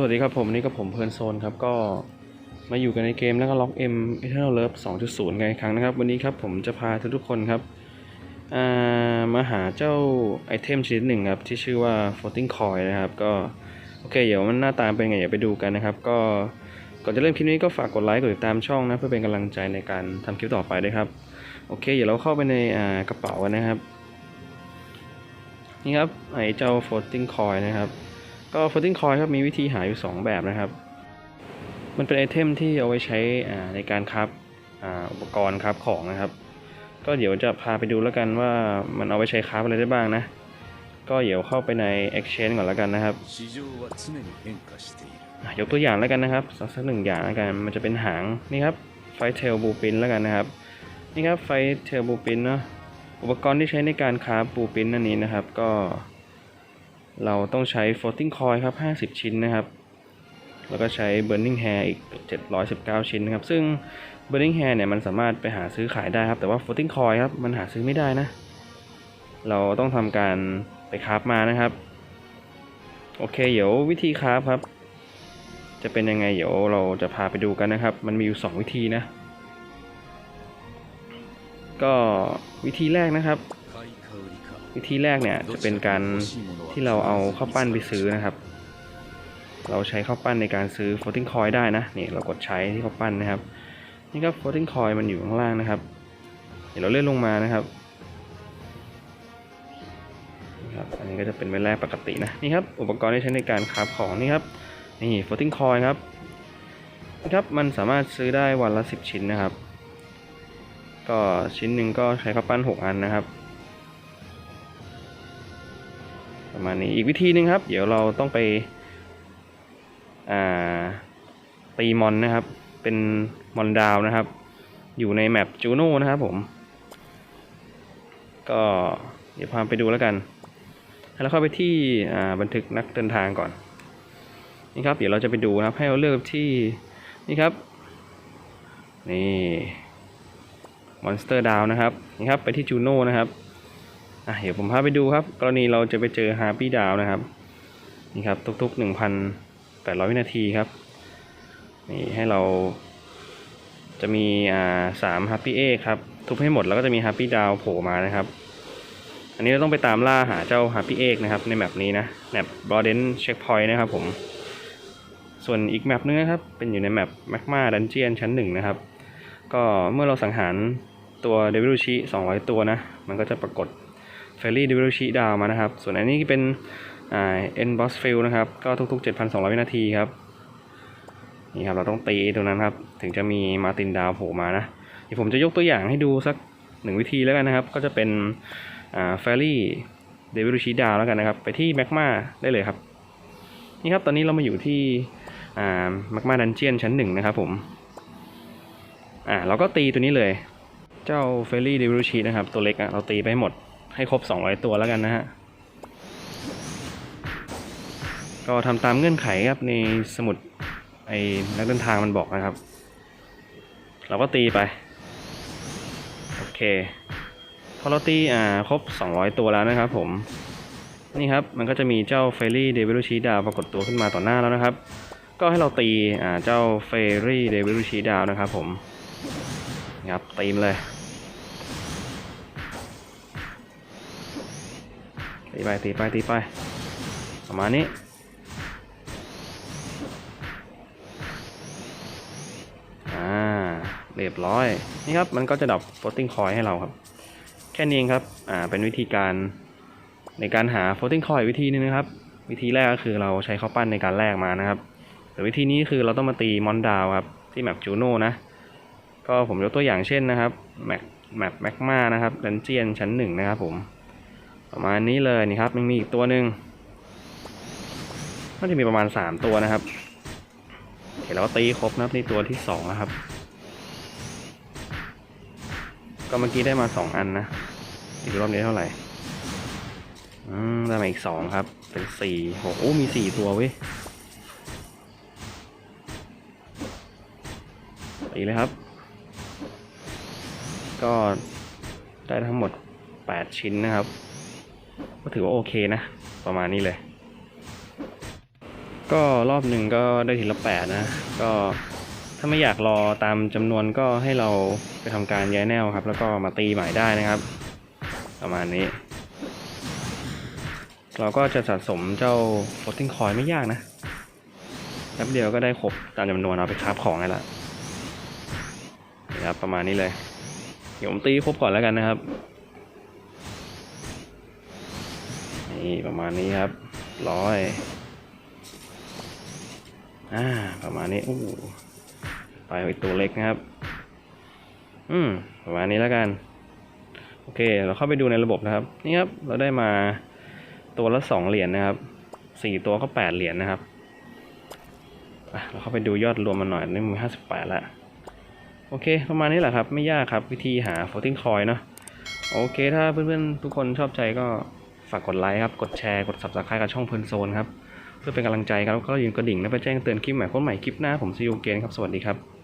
สวัสดีครับผมนี่ก็ผมเพลินโซนครับก็มาอยู่กันในเกมแล้วก็ล็อก M Eternal Love 2.0 กันอีกครั้งนะครับ วันนี้ครับผมจะพาทุกๆคนครับามาหาเจ้าไอเทมชนิดหนึ่งครับ ที่ชื่อว่า floating coin นะครับ ก็โอเค เดี๋ยวมันหน้าตาเป็นไงเดี๋ยวไปดูกันนะครับ ก็ก่อนจะเริ่มคลิปนี้ก็ฝากกดไลค์กดติดตามช่องนะ เพื่อเป็นกำลังใจในการทำคลิปต่อไปด้วยครับ โอเค เดี๋ยวเราเข้าไปในกระเป๋ากันนะครับ นี่ครับไอเจ้า floating coin นะครับ ก็ floating coin ครับมีวิธีหาอยู่ 2 แบบนะครับ มันเป็นไอเทมที่เอาไว้ใช้ในการครับอุปกรณ์ครับของนะครับ ก็เดี๋ยวจะพาไปดูแล้วกันว่ามันเอาไว้ใช้ครับอะไรได้บ้างนะ ก็เดี๋ยวเข้าไปใน exchange ก่อนแล้วกันนะครับยกตัวอย่างแล้วกันนะครับสักหนึ่งอย่างแล้วกันมันจะเป็นหางนี่ครับไฟเทลบูปินแล้วกันนะครับ นี่ครับไฟเทลบูปินเนาะอุปกรณ์ที่ใช้ในการคราฟบูปินนั่นนี้นะครับ ก็ เราต้องใช้ floating coil ครับ 50 ชิ้นนะครับ แล้วก็ใช้ burning hair อีก 719 ชิ้นนะครับ ซึ่ง burning hair เนี่ยมันสามารถไปหาซื้อขายได้ครับ แต่ว่า floating coil ครับ มันหาซื้อไม่ได้นะ เราต้องทำการไปคราฟมานะครับ โอเค เดี๋ยววิธีคราฟครับ จะเป็นยังไง เดี๋ยวเราจะพาไปดูกันนะครับ มันมีอยู่ 2 วิธีนะ ก็วิธีแรกนะครับ วิธีแรกเนี่ยจะเป็นการที่เราเอาข้าวปั้นไปซื้อนะครับ เราใช้ข้าวปั้นในการซื้อ floating coin ได้นะนี่เรากดใช้ที่ข้าวปั้นนะครับ นี่ครับ floating coin มันอยู่ข้างล่างนะครับ เดี๋ยวเราเลื่อนลงมานะครับนี่ครับอันนี้ก็จะเป็นใบแรกปกตินะนี่ครับอุปกรณ์ที่ใช้ในการคราฟของนี่ครับนี่ floating coin ครับนี่ครับมันสามารถซื้อได้วันละ 10 ชิ้นนะครับ ก็ชิ้นหนึ่งก็ใช้ข้าวปั้น 6 อันนะครับ ประมาณนี้อีกวิธีหนึ่งครับ เดี๋ยวเราต้องไปตีมอนนะครับ เป็นมอนดาวนะครับ อยู่ในแมปจูโน่นะครับผม ก็เดี๋ยวพาไปดูแล้วกันให้เราเข้าไปที่บันทึกนักเดินทางก่อนนี่ครับ เดี๋ยวเราจะไปดูนะครับ ให้เราเลือกที่นี่ครับ นี่มอนสเตอร์ดาวนะครับนี่ครับ ไปที่จูโน่นะครับ อะเดี๋ยวผมพาไปดูครับ กรณีเราจะไปเจอฮาร์ปี้ดาวนะครับ นี่ครับ ทุกๆ1,800วินาทีครับ นี่ให้เรา จะมีอ่าสามฮาร์ปี้เอครับ ทุบให้หมดแล้วก็จะมีฮาร์ปี้ดาวโผล่มานะครับ อันนี้เราต้องไปตามล่าหาเจ้าฮาร์ปี้เอกนะครับ ในแมปนี้นะแมปบอเดนเช็คพอยต์นะครับผมส่วนอีกแมปนึงนะครับ เป็นอยู่ในแมปแมกมาดันเจียนชั้นหนึ่งนะครับ ก็เมื่อเราสังหารตัวเดวิลชิ200 ตัวนะ มันก็จะปรากฏ เฟรลี่ดิวิลชีดาวมานะครับ ส่วนอันนี้เป็นเอ็นบอสฟิลนะครับ ก็ทุกๆ 7,200 วินาทีครับ นี่ครับ เราต้องตีตรงนั้นครับ ถึงจะมีมาตินดาวโผล่มานะ เดี๋ยวผมจะยกตัวอย่างให้ดูสักหนึ่งวิธีแล้วกันนะครับ ก็จะเป็นอ่าเฟรลี่เดวิลชีดาวแล้วกันนะครับ ไปที่แมกมาได้เลยครับ นี่ครับ ตอนนี้เรามาอยู่ที่อ่าแมกมาดันเจียนชั้นหนึ่งนะครับผม อ่า เราก็ตีตัวนี้เลย เจ้าเฟรลี่เดวิลชีนะครับ ตัวเล็กอะเราตีไปหหมด ให้ครบ 200 ตัวแล้วกันนะฮะ ก็ทำตามเงื่อนไขครับในสมุดไอ้นักเดินทางมันบอกนะครับ เราก็ตีไป โอเค พอเราตีอ่าครบ 200 ตัวแล้วนะครับผม นี่ครับมันก็จะมีเจ้าเฟรรี่เดวิลชีดาวปรากฏตัวขึ้นมาต่อหน้าแล้วนะครับ ก็ให้เราตีอ่าเจ้าเฟรรี่เดวิลชีดาวนะครับผมนะครับตีมเลย ตีไปตีไปตีไปประมาณนี้อ่าเรียบร้อยนี่ครับมันก็จะดับ floating coin ให้เราครับ แค่นี้เองครับอ่าเป็นวิธีการในการหา floating coin วิธีนึงนะครับ วิธีแรกก็คือเราใช้ข้าวปั้นในการแลกมานะครับแต่วิธีนี้คือเราต้องมาตีมอนดาวครับที่แมปจูโน่นะก็ผมยกตัวอย่างเช่นนะครับแมปแมปแมกมานะครับดันเจียนชั้นหนึ่งนะครับผม ประมาณนี้เลยนี่ครับมันมีอีกตัวหนึ่งน่าจะมีประมาณสามตัวนะครับโอเคเราก็ตีครบนะครับนี่ตัวที่สองนะครับ ก็เมื่อกี้ได้มาสองอันนะอีกรอบนี้เท่าไหร่อืมได้มาอีกสองครับ เป็นสี่โหโอ้มีสี่ตัวเว้ยตีเลยครับ ก็ได้ทั้งหมดแปดชิ้นนะครับ ก็ถือว่าโอเคนะ ประมาณนี้เลย ก็รอบหนึ่งก็ได้ทีละแปดนะ ก็ถ้าไม่อยากรอตามจำนวนก็ให้เราไปทำการย้ายแนวครับ แล้วก็มาตีใหม่ได้นะครับ ประมาณนี้ เราก็จะสะสมเจ้า floating coin ไม่ยากนะแป๊บเดียวก็ได้ครบตามจำนวนเอาไปคราฟของให้ละนะครับประมาณนี้เลย เดี๋ยวผมตีครบก่อนแล้วกันนะครับ นี่ประมาณนี้ครับร้อยอ่าประมาณนี้โอ้ไปอีกตัวเล็กนะครับ อืมประมาณนี้แล้วกัน โอเค เราเข้าไปดูในระบบนะครับ นี่ครับ เราได้มาตัวละสองเหรียญนะครับสี่ตัวก็แปดเหรียญนะครับอะเราเข้าไปดูยอดรวมมันหน่อยนี่มีห้าสิบแปดละโอเค ประมาณนี้แหละครับ ไม่ยากครับ วิธีหา floating coin เนาะโอเค ถ้าเพื่อนๆ ทุกคนชอบใจก็ ฝากกดไลค์ครับ กดแชร์ กด subscribe กับช่องเพลินโซนครับ เพื่อเป็นกำลังใจครับแล้วก็ยืนกระดิ่งและไปแจ้งเตือนคลิปใหม่คนใหม่คลิปหน้าผมซีอูเกนครับ สวัสดีครับ